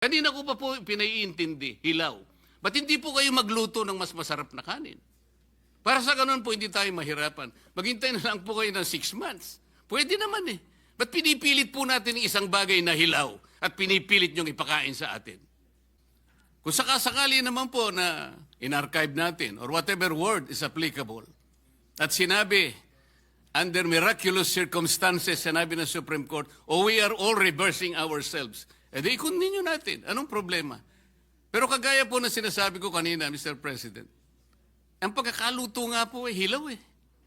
Kanina ko pa po pinaiintindi, hilaw. Ba't hindi po kayo magluto ng mas masarap na kanin? Para sa ganun po, hindi tayo mahirapan. Maghintay na lang po kayo ng six months. Pwede naman eh. Ba't pinipilit po natin ang isang bagay na hilaw at pinipilit niyong ipakain sa atin? Kung sakasakali naman po na in-archive natin or whatever word is applicable at sinabi, under miraculous circumstances, sinabi ng Supreme Court, oh, we are all reversing ourselves. E di continue natin. Anong problema? Pero kagaya po na sinasabi ko kanina, Mr. President, ang pagkakaluto nga po ay hilaw eh.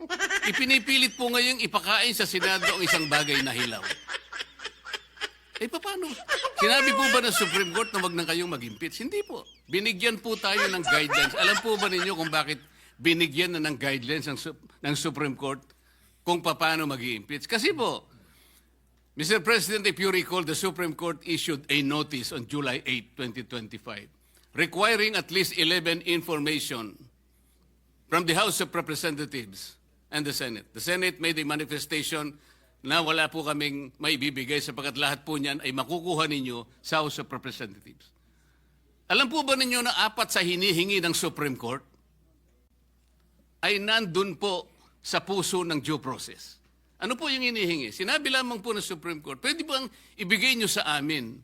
Ipinipilit po ngayong ipakain sa Senado ang isang bagay na hilaw. Eh, paano? Sinabi po ba ng Supreme Court na wag na kayong mag-impeach? Hindi po. Binigyan po tayo ng guidelines. Alam po ba ninyo kung bakit binigyan na ng guidelines ng, ng Supreme Court kung paano mag impeach Kasi po, Mr. President, if you recall, the Supreme Court issued a notice on July 8, 2025, requiring at least 11 information from the House of Representatives and the Senate. The Senate made a manifestation na wala po kaming maibibigay sapagkat lahat po niyan ay makukuha ninyo sa House of Representatives. Alam po ba ninyo na apat sa hinihingi ng Supreme Court ay nandun po sa puso ng due process? Ano po yung hinihingi? Sinabi lamang po ng Supreme Court, pwede bang ibigay nyo sa amin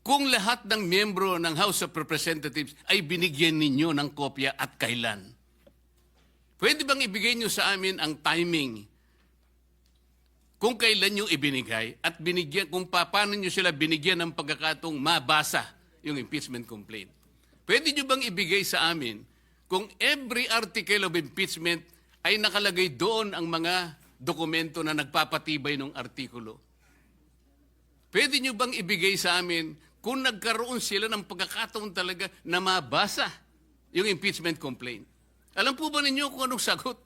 kung lahat ng miyembro ng House of Representatives ay binigyan ninyo ng kopya at kailan? Pwede bang ibigay nyo sa amin ang timing kung kailan nyo ibinigay at binigyan, kung pa- paano nyo sila binigyan ng pagkakatong mabasa yung impeachment complaint? Pwede nyo bang ibigay sa amin kung every article of impeachment ay nakalagay doon ang mga dokumento na nagpapatibay ng artikulo? Pwede nyo bang ibigay sa amin kung nagkaroon sila ng pagkakataon talaga na mabasa yung impeachment complaint? Alam po ba ninyo kung anong sagot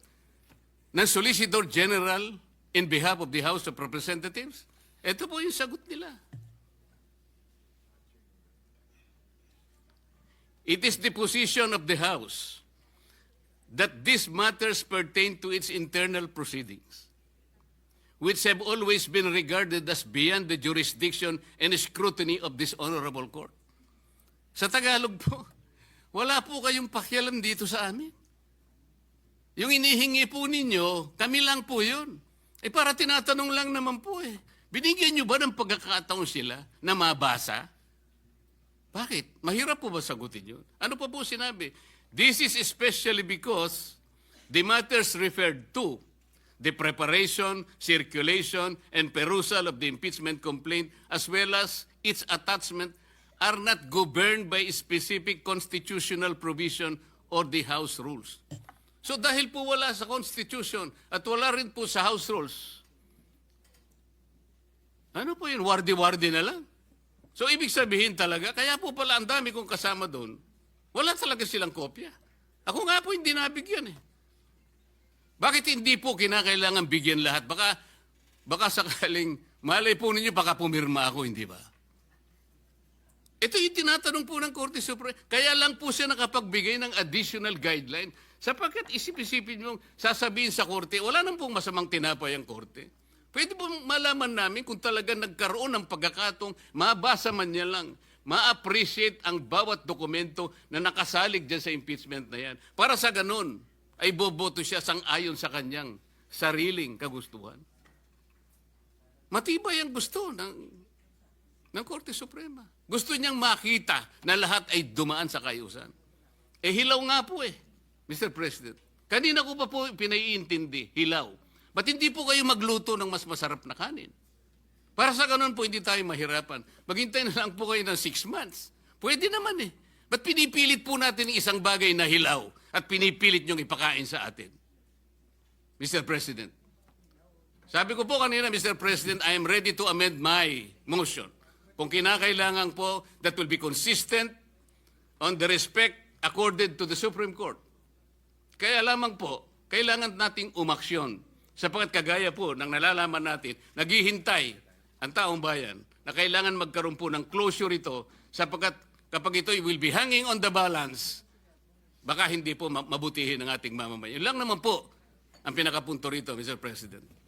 ng Solicitor General in behalf of the House of Representatives? Ito po yung sagot nila. It is the position of the House that these matters pertain to its internal proceedings, which have always been regarded as beyond the jurisdiction and scrutiny of this honorable court. Sa Tagalog po, wala po kayong pakialam dito sa amin. Yung inihingi po ninyo, kami lang po yun. Eh para tinatanong lang naman po eh. Binigyan nyo ba ng pagkakataon sila na mabasa? Bakit? Mahirap po ba sagutin yun? Ano pa po sinabi? This is especially because the matters referred to the preparation, circulation, and perusal of the impeachment complaint as well as its attachment are not governed by specific constitutional provision or the House rules. So dahil po wala sa Constitution at wala rin po sa House rules, ano po yun? Wardi-wardi na lang. So ibig sabihin talaga, kaya po pala ang dami kong kasama doon, wala talaga silang kopya. Ako nga po hindi nabigyan eh. Bakit hindi po kinakailangan bigyan lahat? Baka, baka sakaling, malay po ninyo, baka pumirma ako, hindi ba? Ito yung tinatanong po ng Korte Suprema. Kaya lang po siya nakapagbigay ng additional guideline sapagkat isip-isipin mo, sasabihin sa Korte, wala nang pong masamang tinapay ang Korte. Pwede po malaman namin kung talaga nagkaroon ng pagkakatong mabasa man niya lang, ma-appreciate ang bawat dokumento na nakasalig dyan sa impeachment na yan. Para sa ganun, ay boboto siya sang ayon sa kanyang sariling kagustuhan. Matibay ang gusto ng ng Korte Suprema. Gusto niyang makita na lahat ay dumaan sa kayusan. Eh hilaw nga po eh, Mr. President. Kanina ko pa po pinaiintindi, hilaw. Ba't hindi po kayo magluto ng mas masarap na kanin? Para sa ganun po, hindi tayo mahirapan. Maghintay na lang po kayo ng six months. Pwede naman eh. Ba't pinipilit po natin ang isang bagay na hilaw at pinipilit niyong ipakain sa atin? Mr. President. Sabi ko po kanina, Mr. President, I am ready to amend my motion. Kung kinakailangan po, that will be consistent on the respect accorded to the Supreme Court. Kaya lamang po, kailangan nating umaksyon. Sapagkat kagaya po ng nalalaman natin, naghihintay ang taong bayan na kailangan magkaroon po ng closure ito sapagkat kapag ito will be hanging on the balance, baka hindi po ma- mabutihin ng ating mamamayan. Yun lang naman po ang pinakapunto rito, Mr. President.